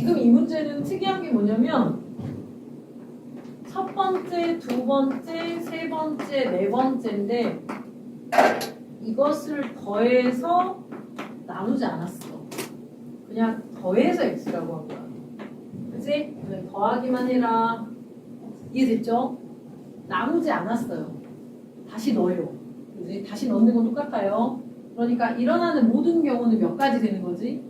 지금 이 문제는 특이한 게 뭐냐면 첫 번째, 두 번째, 세 번째, 네 번째인데 이것을 더해서 나누지 않았어. 그냥 더해서 x라고 한 거야. 그지? 더하기만 해라. 이해됐죠? 나누지 않았어요. 다시 넣어요. 그지? 다시 넣는 건 똑같아요. 그러니까 일어나는 모든 경우는 몇 가지 되는 거지?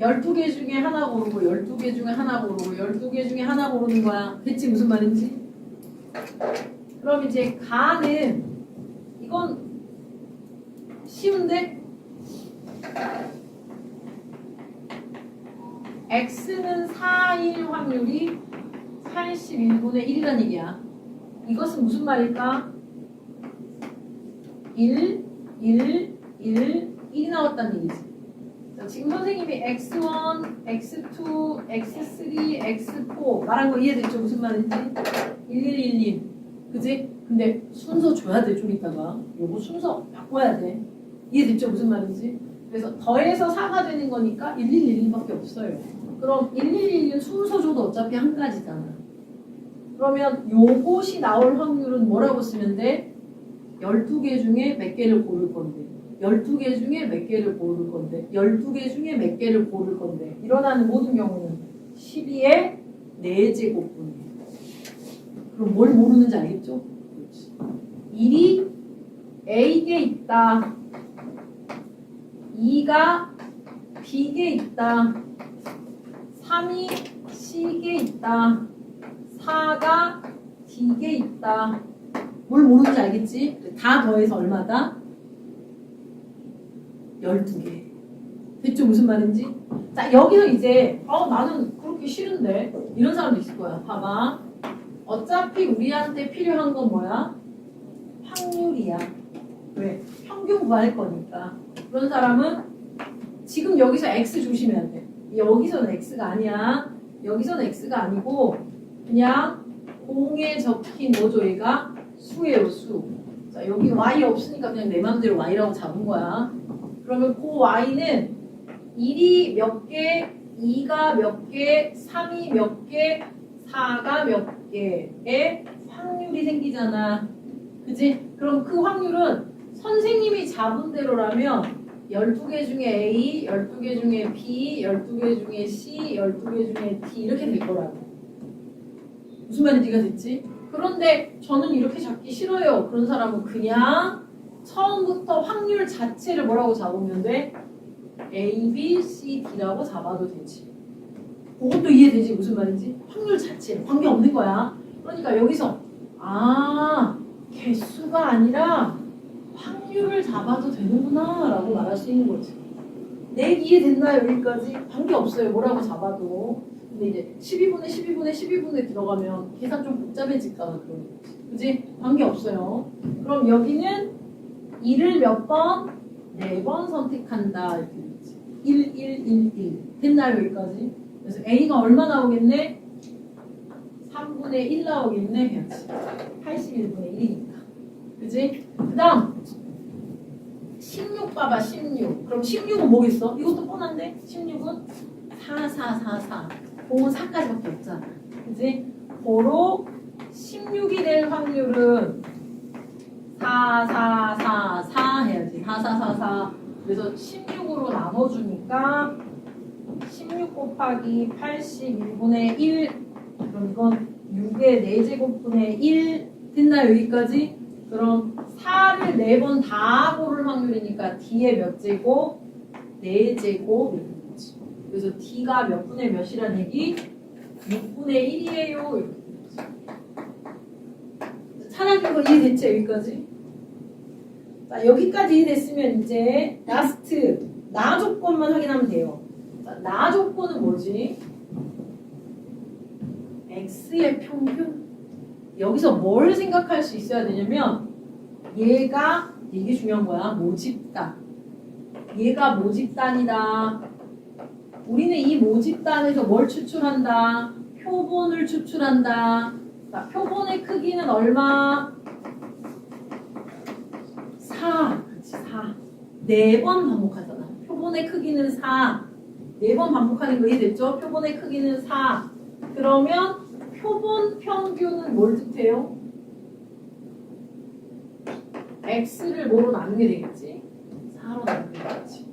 12개 중에 하나 고르고 12개 중에 하나 고르고 12개 중에 하나 고르는 거야. 됐지? 무슨 말인지? 그럼 이제 가는 이건 쉬운데? x는 4일 확률이 81분의 1이라는 얘기야. 이것은 무슨 말일까? 1, 1, 1, 1이 나왔다는 얘기지. 자, 지금 선생님이 x1, x2, x3, x4 말한 거 이해됐죠? 무슨 말인지? 1111. 그지? 근데 순서 줘야 돼, 좀 이따가. 요거 순서 바꿔야 돼. 이해됐죠? 무슨 말인지? 그래서 더해서 4가 되는 거니까 1111밖에 없어요. 그럼 1111은 순서 줘도 어차피 한 가지잖아. 그러면 요것이 나올 확률은 뭐라고 쓰면 돼? 12개 중에 몇 개를 고를 건데 12개 중에 몇 개를 고를 건데 12개 중에 몇 개를 고를 건데 일어나는 모든 경우는 12의 4제곱분이에요. 그럼 뭘 모르는지 알겠죠? 그렇지. 1이 A에 있다. 2가 B에 있다. 3이 C에 있다. 4가 D에 있다. 뭘 모르는지 알겠지? 다 더해서 얼마다? 12개. 됐죠? 무슨 말인지? 자, 여기서 이제, 어, 나는 그렇게 싫은데. 이런 사람도 있을 거야. 봐봐. 어차피 우리한테 필요한 건 뭐야? 확률이야. 왜? 평균 구할 거니까. 그런 사람은 지금 여기서 x 조심해야 돼. 여기서는 x가 아니야. 여기서는 x가 아니고, 그냥 공에 적힌 뭐죠, 얘가? 수예요, 수. 자, 여기 y 없으니까 그냥 내 맘대로 y라고 잡은 거야. 그러면 그 y는 1이 몇 개, 2가 몇 개, 3이 몇 개, 4가 몇 개의 확률이 생기잖아. 그지? 그럼 그 확률은 선생님이 잡은 대로라면 12개 중에 A, 12개 중에 B, 12개 중에 C, 12개 중에 D 이렇게 될 거라고. 무슨 말인지 이해됐지? 그런데 저는 이렇게 잡기 싫어요. 그런 사람은 그냥 처음부터 확률 자체를 뭐라고 잡으면 돼? A, B, C, D라고 잡아도 되지. 그것도 이해되지? 무슨 말인지? 확률 자체, 관계 없는 거야. 그러니까 여기서 아 개수가 아니라 확률을 잡아도 되는구나 라고 말할 수 있는 거지. 내 이해됐나요? 여기까지? 관계 없어요. 뭐라고 잡아도. 근데 이제 12분의 12분의 12분에 들어가면 계산 좀 복잡해질까 봐 그런 거지. 그지? 관계 없어요. 그럼 여기는 1을 몇 번? 네 번 선택한다. 이렇게 되지. 1, 1, 1, 1. 됐나요? 여기까지? 그래서 A가 얼마 나오겠네? 3분의 1 나오겠네? 해야지. 81분의 1이니까. 그지? 그 다음 16 봐봐 16 그럼 16은 뭐겠어? 이것도 뻔한데 16은 4 4 4 4 공은 4까지밖에 없잖아 그지? 고로 16이 될 확률은 4 4 4 4 해야지 4 4 4 4 그래서 16으로 나눠주니까 16 곱하기 81분의 1 그럼 이건 6의 4제곱분의 1 됐나 여기까지? 그럼 4를 4번 다 고를 확률이니까 D의 몇 제곱? 4제곱 이렇게 되지. 그래서 D가 몇 분의 몇이란 얘기? 6분의 1이에요. 이렇게 찾아준 거 이해됐죠? 여기까지? 자, 여기까지 이해됐으면 이제 라스트 나 조건만 확인하면 돼요. 자, 나 조건은 뭐지? X의 평균? 여기서 뭘 생각할 수 있어야 되냐면 얘가 이게 중요한 거야 모집단 얘가 모집단이다 우리는 이 모집단에서 뭘 추출한다 표본을 추출한다 자, 표본의 크기는 얼마 4 그렇지 4 네 번 반복하잖아 표본의 크기는 4 네 번 반복하는 거 이해됐죠? 표본의 크기는 4. 그러면 표본 평균은 뭘 뜻해요? x를 뭐로 나누게 되겠지? 4로 나누게 되겠지.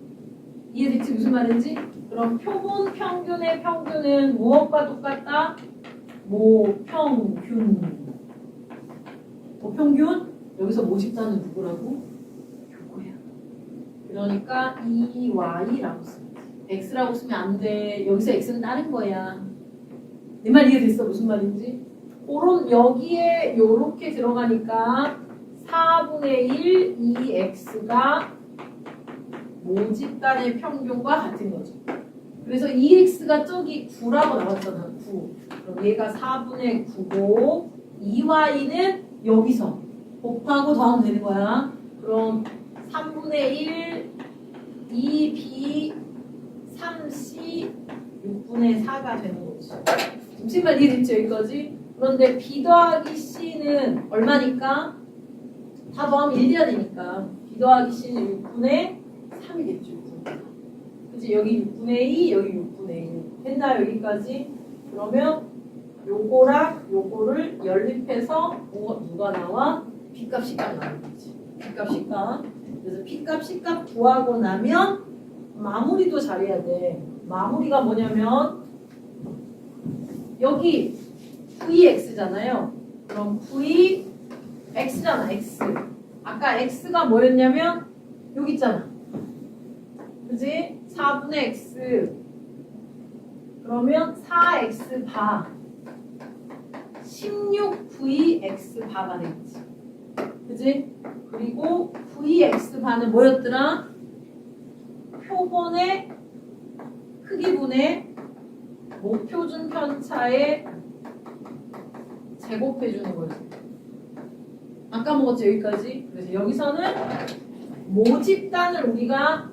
이해됐지? 무슨 말인지? 그럼 표본 평균의 평균은 무엇과 똑같다? 모평균. 모평균? 여기서 모집자는 누구라고? 요거야. 그러니까 2y라고 쓰면 돼. x라고 쓰면 안 돼. 여기서 x는 다른 거야. 내 말 이해됐어? 무슨 말인지? 그런 여기에 요렇게 들어가니까 4분의 1 2x가 모집단의 평균과 같은 거죠. 그래서 2x가 저기 9라고 나왔잖아. 9. 그럼 얘가 4분의 9고 2y는 여기서 곱하고 더하면 되는 거야. 그럼 3분의 1 2b 3c 6분의 4가 되는 거지. 말 이해됐죠 여기까지? 그런데 b 더하기 c는 얼마니까? 다 더하면 1 돼야 되니까 b 더하기 c는 6분의 3이겠죠. 그치 여기 6분의 2 여기 6분의 1 했나 여기까지? 그러면 요거랑 요거를 연립해서 뭐, 누가 나와? B값 C값 나오는 거지. B값 C값. 그래서 B값 C값 구하고 나면 마무리도 잘해야 돼. 마무리가 뭐냐면 여기 VX잖아요. 그럼 V X잖아 X. 아까 X가 뭐였냐면 여기 있잖아. 그지? 4분의 X. 그러면 4X 바. 16VX 바가 되겠지. 그지? 그리고 VX 바는 뭐였더라? 표본의 크기분의 목표준 편차에 제곱해주는 거지. 아까 먹었지 여기까지. 그래서 여기서는 모집단을 우리가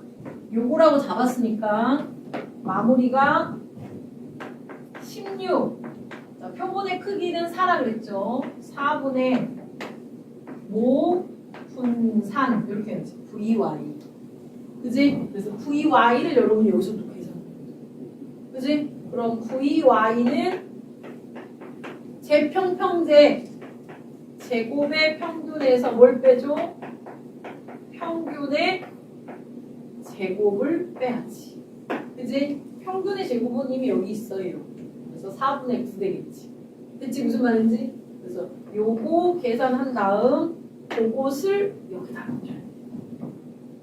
요거라고 잡았으니까 마무리가 16. 자, 표본의 크기는 4라 그랬죠. 4분의 모 분 산 이렇게 해야지. VY. 그지? 그래서 VY를 여러분이 여기서 또 계산. 그지? 그럼 VY는 제평평제 제곱의 평균에서 뭘 빼줘? 평균의 제곱을 빼야지. 그지? 평균의 제곱은 이미 여기 있어요. 그래서 4분의 9 되겠지. 그치? 무슨 말인지? 그래서 요거 계산한 다음 그것을 여기다 넣어줘야